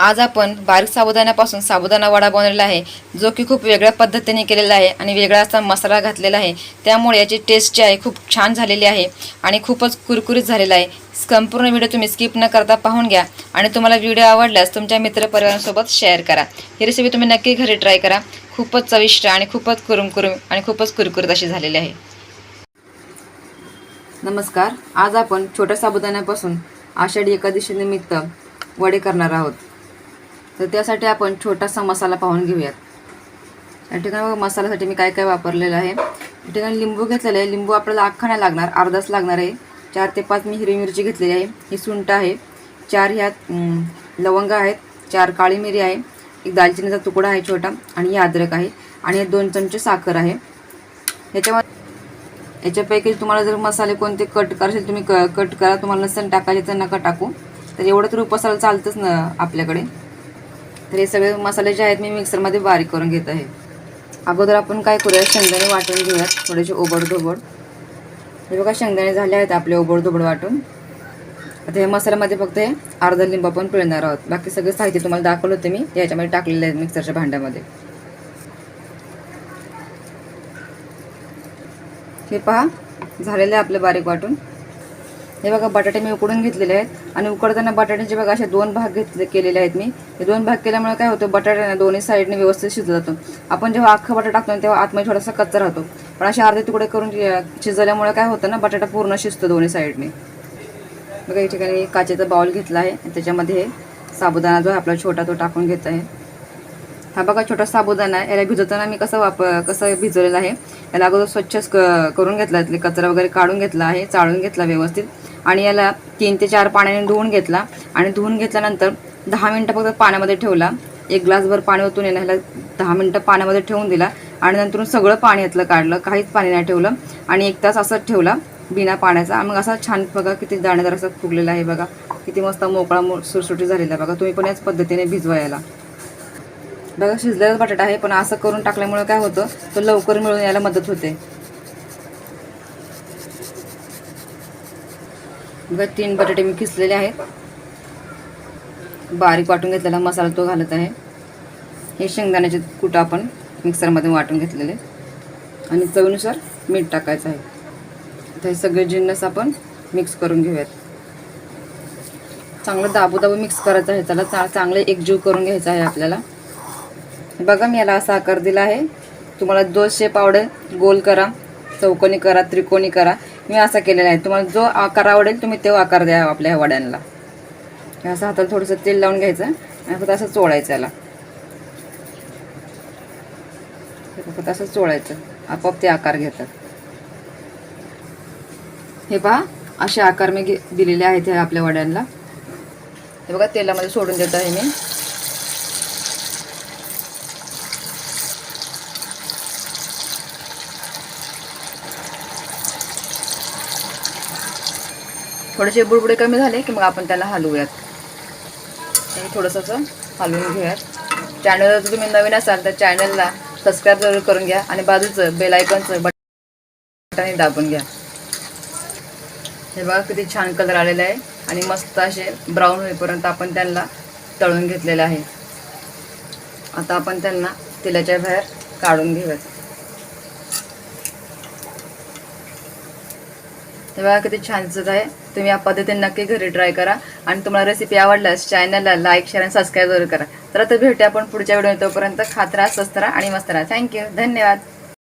आज आपण बारीक साबुदाण्यापासून साबुदाणा वडा बनवलेला आहे जो की खूप वेगळ्या पद्धतीने केलेला आहे आणि वेगळा असा मसाला घातलेला आहे. त्यामुळे याची टेस्ट जी आहे खूप छान झालेली आहे आणि खूपच कुरकुरीत झालेला आहे. संपूर्ण व्हिडिओ तुम्ही स्किप न करता पाहून घ्या आणि तुम्हाला व्हिडिओ आवडल्यास तुमच्या मित्रपरिवारांसोबत शेअर करा. ही रेसिपी तुम्ही नक्की घरी ट्राय करा. खूपच चविष्ट आणि खूपच कुरुम कुरुम आणि खूपच कुरकुरीत अशी झालेली आहे. नमस्कार. आज आपण छोट्या साबुदाण्यापासून आषाढी एकादशी निमित्त वडे करणार आहोत. तर त्यासाठी आपण छोटासा मसाला पाहून घेऊयात. या ठिकाणी मसाल्यासाठी मी काय काय वापरलेलं आहे. या ठिकाणी लिंबू घेतलेलं आहे. लिंबू आपल्याला अख्खा नाही लागणार अर्धाच लागणार आहे. चार ते पाच मी हिरवी मिरची घेतलेली आहे. ही सुंट आहे. चार ह्या लवंग आहेत. चार काळी मिरी आहे. एक दालचिनीचा तुकडा आहे छोटा आणि ही अद्रक आहे. आणि हे दोन चमचे साखर आहे. याच्यामध्ये याच्यापैकी तुम्हाला जर मसाले कोणते कट करायचे तुम्ही क कट करा. तुम्हाला नसेल टाकायचे तर नका टाकू. तर एवढं तर उपसाला चालतंच ना आपल्याकडे. तर हे सगळे मसाले जे आहेत मी मिक्सरमध्ये बारीक करून घेत आहे. अगोदर आपण काय करूया शेंगदाणे वाटून घेऊयात थोडेसे ओबडधोबड. हे बघा शेंगदाणे झाले आहेत आपले ओबडधोबड वाटून. आता हे मसाल्यामध्ये फक्त हे अर्धा लिंबू आपण पिळणार आहोत. बाकी सगळे साहित्य तुम्हाला दाखवलं होते मी याच्यामध्ये टाकलेले आहेत मिक्सरच्या भांड्यामध्ये. हे पहा झालेलं आहे आपलं बारीक वाटून. हे बघा बटाटे मी उकडून घेतलेले आहेत. आणि उकडताना बटाट्याचे बघा असे दोन भाग घेतले केलेले आहेत मी. हे दोन भाग केल्यामुळे काय होतं बटाट्याने दोन्ही साईडने व्यवस्थित शिजला जातो. आपण जेव्हा अख्खा बटाटा टाकतो तेव्हा आतमध्ये थोडासा कच्चा राहतो. पण असे अर्धे तुकडे करून शिजल्यामुळे शिजवल्यामुळे काय होतं ना बटाटा पूर्ण शिजतो दोन्ही साईडने. बघा या ठिकाणी काचेचा बाउल घेतला आहे. त्याच्यामध्ये साबुदाणा जो आहे आपला छोटा तो टाकून घेत आहे. हा बघा छोटा साबुदाणा आहे. याला भिजवताना मी कसं वाप कसं भिजवलेलं आहे? याला अगोदर स्वच्छच क करून घेतला कचरा वगैरे काढून घेतला आहे चाळून घेतला व्यवस्थित. आणि याला तीन ते चार पाण्याने धुवून घेतला. आणि धुवून घेतल्यानंतर दहा मिनटं फक्त पाण्यामध्ये ठेवला. एक ग्लासभर पाणी ओतून येणं ह्याला दहा मिनटं पाण्यामध्ये ठेवून दिला. आणि नंतर सगळं पाणी यातलं काढलं. काहीच पाणी नाही ठेवलं. आणि एक तास असंच ठेवला बिना पाण्याचा. मग असा छान बघा किती दाणेदार असं फुगलेला आहे बघा. किती मस्त मोकळा मो सुरसुटी झालेला बघा. तुम्ही पण याच पद्धतीने भिजवायला बघा शिजलेलाच बटाटा आहे पण असं करून टाकल्यामुळे काय होतं? तो लवकर मिळून यायला मदत होते. बघा तीन बटाटे मी किसलेले आहेत. बारीक वाटून घेतलेला मसाला तो घालत आहे. हे शेंगदाण्याचे कुटं आपण मिक्सरमध्ये वाटून घेतलेले. आणि चवीनुसार मीठ टाकायचं आहे. तर हे सगळे जिन्नस आपण मिक्स करून घेऊयात. चांगलं दाबू दाबू मिक्स करायचं आहे. त्याला चा चांगलं एकजीव करून घ्यायचं आहे आपल्याला. बघा मी याला असा आकार दिला आहे. तुम्हाला जो शेप आवडेल गोल करा. चौकोनी करा त्रिकोणी करा. मी असा केलेला आहे. तुम्हाला जो आकार आवडेल तुम्ही तो आकार द्या आपल्या ह्या वड्यांना. हे असं हाताला थोडंसं तेल लावून घ्यायचं आणि फक्त असं चोळायचं याला. फक्त असं चोळायचं. आपोआप ते आकार घेतात. हे पहा असे आकार मी घे दिलेले आहेत ह्या आपल्या वड्यांना. हे बघा तेलामध्ये सोडून देत आहे मी. थोडेसे बुडबुडे कमी झाले की मग आपण त्याला हलवूयात. आणि थोडंसं हलवून घेऊयात. चॅनलवर जर तुम्ही नवीन असाल तर चॅनलला सबस्क्राईब जरूर करून घ्या आणि बाजूचं बेलायकॉनचं बटन दाबून घ्या. हे बघा किती छान कलर आलेला आहे आणि मस्त असे ब्राऊन होईपर्यंत आपण त्यांना तळून घेतलेलं आहे. आता आपण त्यांना तेलाच्या बाहेर काढून घेऊयात. हे बघा किती छान दिसत आहे. तुम्ही या पद्धतीने नक्की घरी ट्राय करा. आणि तुम्हाला रेसिपी आवडल्यास चॅनलला लाईक शेअर आणि सबस्क्राईब जरूर करा. तर आता भेटूया आपण पुढच्या व्हिडिओ तोपर्यंत. खात राहा स्वस्त राहा आणि मस्त राहा. थँक्यू धन्यवाद.